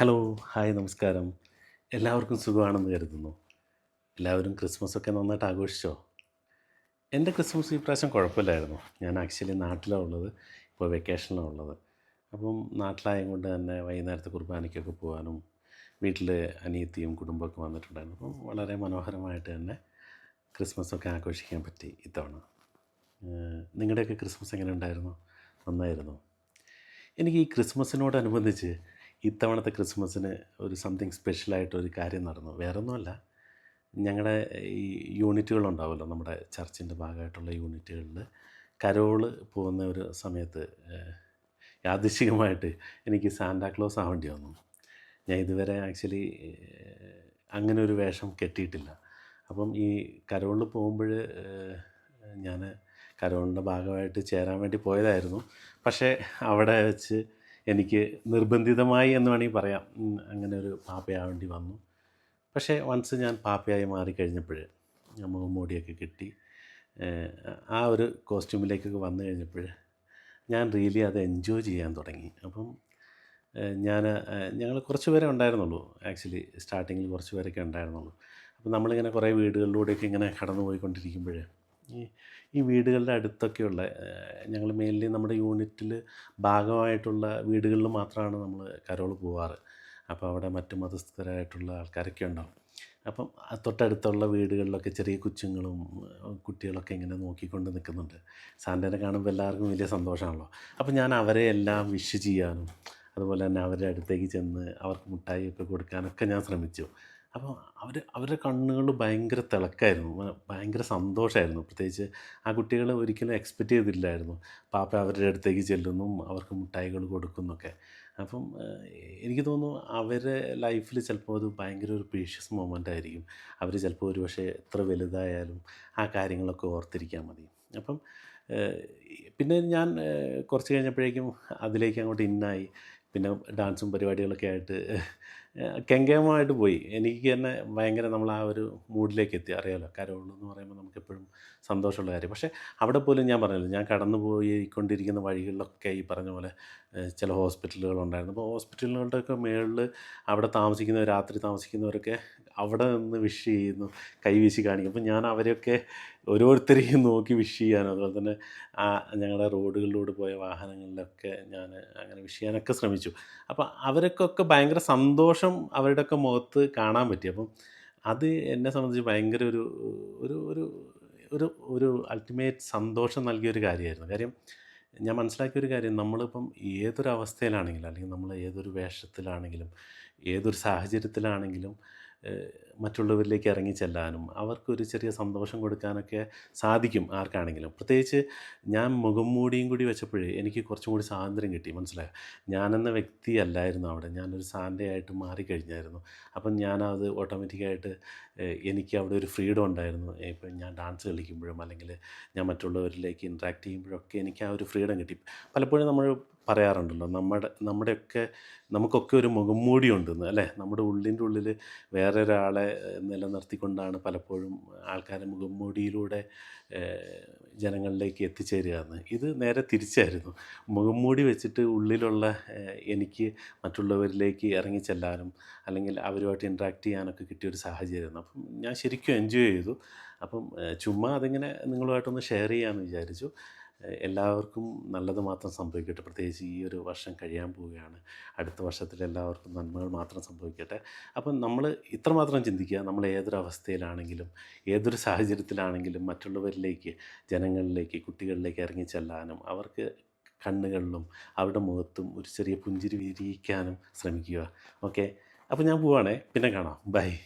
Hello hi നമസ്കാരം. എല്ലാവർക്കും സുഖമാണെന്ന് കരുതുന്നു. എല്ലാവരും ക്രിസ്മസ് ഒക്കെ നന്നായിട്ട് ആഘോഷിച്ചോ? എന്റെ ക്രിസ്മസ് ഈ പ്രാവശ്യം കുഴപ്പമില്ലായിരുന്നു. ഞാൻ ആക്ച്വലി നാട്ടിലാണ് ഉള്ളത് ഇപ്പോൾ വെക്കേഷനിലാണ് ഉള്ളത്. അപ്പം നാട്ടിലായത് കൊണ്ട് തന്നെ വൈകുന്നേരത്തെ കുർബാനയ്ക്കൊക്കെ പോകാനും വീട്ടിൽ അനിയത്തിയും കുടുംബമൊക്കെ വന്നിട്ടുണ്ടായിരുന്നു. അപ്പം വളരെ മനോഹരമായിട്ട് തന്നെ ക്രിസ്മസൊക്കെ ആഘോഷിക്കാൻ പറ്റി ഇത്തവണ. നിങ്ങളുടെയൊക്കെ ക്രിസ്മസ് എങ്ങനെ ഉണ്ടായിരുന്നു? നന്നായിരുന്നു? എനിക്ക് ഈ ക്രിസ്മസിനോടനുബന്ധിച്ച് ഇത്തവണത്തെ ക്രിസ്മസിന് ഒരു സംതിങ് സ്പെഷ്യലായിട്ട് ഒരു കാര്യം നടന്നു. വേറെ ഒന്നുമല്ല ഞങ്ങളുടെ ഈ യൂണിറ്റുകളുണ്ടാവുമല്ലോ നമ്മുടെ ചർച്ചിന്റെ ഭാഗമായിട്ടുള്ള യൂണിറ്റുകളിൽ കരോൾ പോകുന്ന ഒരു സമയത്ത് യാദൃശികമായിട്ട് എനിക്ക് സാന്റാക്ലോസ് ആവേണ്ടി വന്നു. ഞാൻ ഇതുവരെ ആക്ച്വലി അങ്ങനെ ഒരു വേഷം കെട്ടിയിട്ടില്ല. അപ്പം ഈ കരോളിൽ പോകുമ്പോൾ ഞാൻ കരോളിന്റെ ഭാഗമായിട്ട് ചേരാൻ വേണ്ടി പോയതായിരുന്നു. പക്ഷേ അവിടെ വെച്ച് എനിക്ക് നിർബന്ധിതമായി എന്ന് വേണമെങ്കിൽ പറയാം. അങ്ങനെ ഒരു പാപ്പയാവേണ്ടി വന്നു. പക്ഷേ വൺസ് ഞാൻ പാപ്പയായി മാറിക്കഴിഞ്ഞപ്പോൾ മുഖംമൂടിയൊക്കെ കിട്ടി. ആ ഒരു കോസ്റ്റ്യൂമിലേക്കൊക്കെ വന്നു കഴിഞ്ഞപ്പോൾ ഞാൻ റിയലി അത് എൻജോയ് ചെയ്യാൻ തുടങ്ങി. അപ്പം ഞാൻ ഞങ്ങൾ കുറച്ച് പേരെ ഉണ്ടായിരുന്നുള്ളൂ. ആക്ച്വലി സ്റ്റാർട്ടിങ്ങിൽ കുറച്ച് പേരൊക്കെ ഉണ്ടായിരുന്നുള്ളൂ. അപ്പം നമ്മളിങ്ങനെ കുറേ വീടുകളിലൂടെയൊക്കെ ഇങ്ങനെ കടന്നു പോയിക്കൊണ്ടിരിക്കുമ്പോൾ ഈ ഈ വീടുകളുടെ അടുത്തൊക്കെയുള്ള ഞങ്ങൾ മെയിൻലി നമ്മുടെ യൂണിറ്റിൽ ഭാഗമായിട്ടുള്ള വീടുകളിൽ മാത്രമാണ് നമ്മൾ കരോൾ പോവാറ്. അപ്പോൾ അവിടെ മറ്റ് മതസ്ഥരായിട്ടുള്ള ആൾക്കാരൊക്കെ ഉണ്ടാവും. അപ്പം തൊട്ടടുത്തുള്ള വീടുകളിലൊക്കെ ചെറിയ കൊച്ചുങ്ങളും കുട്ടികളൊക്കെ ഇങ്ങനെ നോക്കിക്കൊണ്ട് നിൽക്കുന്നുണ്ട്. സാന്റനെ കാണുമ്പോൾ എല്ലാവർക്കും വലിയ സന്തോഷമാണല്ലോ. അപ്പോൾ ഞാൻ അവരെ എല്ലാം വിഷ് ചെയ്യാനും അതുപോലെ തന്നെ അവരുടെ അടുത്തേക്ക് ചെന്ന് അവർക്ക് മുട്ടായി ഒക്കെ കൊടുക്കാനൊക്കെ ഞാൻ ശ്രമിച്ചു. അപ്പോൾ അവർ അവരുടെ കണ്ണുകൾ ഭയങ്കര തിളക്കായിരുന്നു. ഭയങ്കര സന്തോഷമായിരുന്നു പ്രത്യേകിച്ച് ആ കുട്ടികളെ ഒരിക്കലും എക്സ്പെക്റ്റ് ചെയ്തില്ലായിരുന്നു. പാപ്പ അവരുടെ അടുത്തേക്ക് ചെല്ലുന്നു അവർക്ക് മുട്ടായികൾ കൊടുക്കുന്നൊക്കെ. അപ്പം എനിക്ക് തോന്നുന്നു അവരെ ലൈഫിൽ ചിലപ്പോൾ അത് ഭയങ്കര ഒരു പ്രീഷ്യസ് മൊമെന്റ് ആയിരിക്കും. അവർ ചിലപ്പോൾ ഒരു പക്ഷേ എത്ര വലുതായാലും ആ കാര്യങ്ങളൊക്കെ ഓർത്തിരിക്കാൻ മതി. അപ്പം പിന്നെ ഞാൻ കുറച്ച് കഴിഞ്ഞപ്പോഴേക്കും അതിലേക്ക് അങ്ങോട്ട് ഇന്നായി പിന്നെ ഡാൻസും പരിപാടികളൊക്കെ ആയിട്ട് ഏഹ്, കെങ്കേമമായിട്ട് പോയി. എനിക്ക് തന്നെ ഭയങ്കര നമ്മൾ ആ ഒരു മൂഡിലേക്ക് എത്തി. അറിയാലോ കരോൾ എന്ന് പറയുമ്പോൾ നമുക്ക് എപ്പോഴും സന്തോഷമുള്ള കാര്യം. പക്ഷേ അവിടെ പോലും ഞാൻ പറഞ്ഞില്ല ഞാൻ കടന്നു പോയിക്കൊണ്ടിരിക്കുന്ന വഴികളിലൊക്കെ ഈ പറഞ്ഞ പോലെ ചില ഹോസ്പിറ്റലുകളുണ്ടായിരുന്നു. അപ്പോൾ ഹോസ്പിറ്റലുകളുടെയൊക്കെ മേളിൽ അവിടെ താമസിക്കുന്നവർ രാത്രി താമസിക്കുന്നവരൊക്കെ അവിടെ നിന്ന് വിഷ് ചെയ്യുന്നു കൈവീശി കാണിക്കും അപ്പം ഞാൻ അവരെയൊക്കെ ഓരോരുത്തരെയും നോക്കി വിഷ് ചെയ്യാനും അതുപോലെ തന്നെ ആ ഞങ്ങളുടെ റോഡുകളിലൂടെ പോയ വാഹനങ്ങളിലൊക്കെ ഞാൻ അങ്ങനെ വിഷ് ചെയ്യാനൊക്കെ ശ്രമിച്ചു. അപ്പോൾ അവരൊക്കെ ഭയങ്കര സന്തോഷം അവരുടെയൊക്കെ മുഖത്ത് കാണാൻ പറ്റി. അപ്പം അത് എന്നെ സംബന്ധിച്ച് ഭയങ്കര ഒരു ഒരു ഒരു ഒരു ഒരു അൾട്ടിമേറ്റ് സന്തോഷം നൽകിയ ഒരു കാര്യമായിരുന്നു. കാര്യം ഞാൻ മനസ്സിലാക്കിയ ഒരു കാര്യം നമ്മളിപ്പം ഏതൊരു അവസ്ഥയിലാണെങ്കിലും അല്ലെങ്കിൽ നമ്മൾ ഏതൊരു വേഷത്തിലാണെങ്കിലും ഏതൊരു സാഹചര്യത്തിലാണെങ്കിലും മറ്റുള്ളവരിലേക്ക് ഇറങ്ങി ചെല്ലാനും അവർക്കൊരു ചെറിയ സന്തോഷം കൊടുക്കാനൊക്കെ സാധിക്കും ആർക്കാണെങ്കിലും. പ്രത്യേകിച്ച് ഞാൻ മുഖം മൂടിയും കൂടി വെച്ചപ്പോഴേ എനിക്ക് കുറച്ചും കൂടി സ്വാതന്ത്ര്യം കിട്ടി മനസ്സിലായോ? ഞാനെന്ന വ്യക്തി അല്ലായിരുന്നു അവിടെ. ഞാനൊരു സാൻഡയായിട്ട് മാറിക്കഴിഞ്ഞായിരുന്നു. അപ്പം ഞാനത് ഓട്ടോമാറ്റിക്കായിട്ട് എനിക്ക് അവിടെ ഒരു ഫ്രീഡം ഉണ്ടായിരുന്നു. ഇപ്പം ഞാൻ ഡാൻസ് കളിക്കുമ്പോഴും അല്ലെങ്കിൽ ഞാൻ മറ്റുള്ളവരിലേക്ക് ഇൻട്രാക്ട് ചെയ്യുമ്പോഴൊക്കെ എനിക്ക് ആ ഒരു ഫ്രീഡം കിട്ടി. പലപ്പോഴും നമ്മൾ പറയാറുണ്ടല്ലോ. നമ്മുടെ നമ്മുടെയൊക്കെ നമുക്കൊക്കെ ഒരു മുഖംമൂടി ഉണ്ടെന്ന് അല്ലേ? നമ്മുടെ ഉള്ളിന്റെ ഉള്ളിൽ വേറെ ഒരാളെ നിലനിർത്തിക്കൊണ്ടാണ് പലപ്പോഴും ആൾക്കാരെ മുഖംമൂടിയിലൂടെ മൂടിയിലൂടെ ജനങ്ങളിലേക്ക് എത്തിച്ചേരുക എന്ന് ഇത് നേരെ തിരിച്ചായിരുന്നു. മുഖംമൂടി വെച്ചിട്ട് ഉള്ളിലുള്ള എനിക്ക് മറ്റുള്ളവരിലേക്ക് ഇറങ്ങി ചെല്ലാനും അല്ലെങ്കിൽ അവരുമായിട്ട് ഇൻട്രാക്ട് ചെയ്യാനൊക്കെ കിട്ടിയൊരു സാഹചര്യമായിരുന്നു. അപ്പം ഞാൻ ശരിക്കും എൻജോയ് ചെയ്തു. അപ്പം ചുമ്മാ അതിങ്ങനെ നിങ്ങളുമായിട്ടൊന്ന് ഷെയർ ചെയ്യാമെന്ന് വിചാരിച്ചു. എല്ലാവർക്കും നല്ലത് മാത്രം സംഭവിക്കട്ടെ. പ്രത്യേകിച്ച് ഈ ഒരു വർഷം കഴിയാൻ പോവുകയാണ്. അടുത്ത വർഷത്തിൽ എല്ലാവർക്കും നന്മകൾ മാത്രം സംഭവിക്കട്ടെ. അപ്പം നമ്മൾ ഇത്രമാത്രം ചിന്തിക്കുക നമ്മൾ ഏതൊരു അവസ്ഥയിലാണെങ്കിലും ഏതൊരു സാഹചര്യത്തിലാണെങ്കിലും മറ്റുള്ളവരിലേക്ക് ജനങ്ങളിലേക്ക് കുട്ടികളിലേക്ക് ഇറങ്ങി ചെല്ലാനും അവർക്ക് കണ്ണുകളിലും അവരുടെ മുഖത്തും ഒരു ചെറിയ പുഞ്ചിരി വിരിയിക്കാനും ശ്രമിക്കുക. ഓക്കെ? അപ്പോൾ ഞാൻ പോവാണേ. പിന്നെ കാണാം. ബൈ.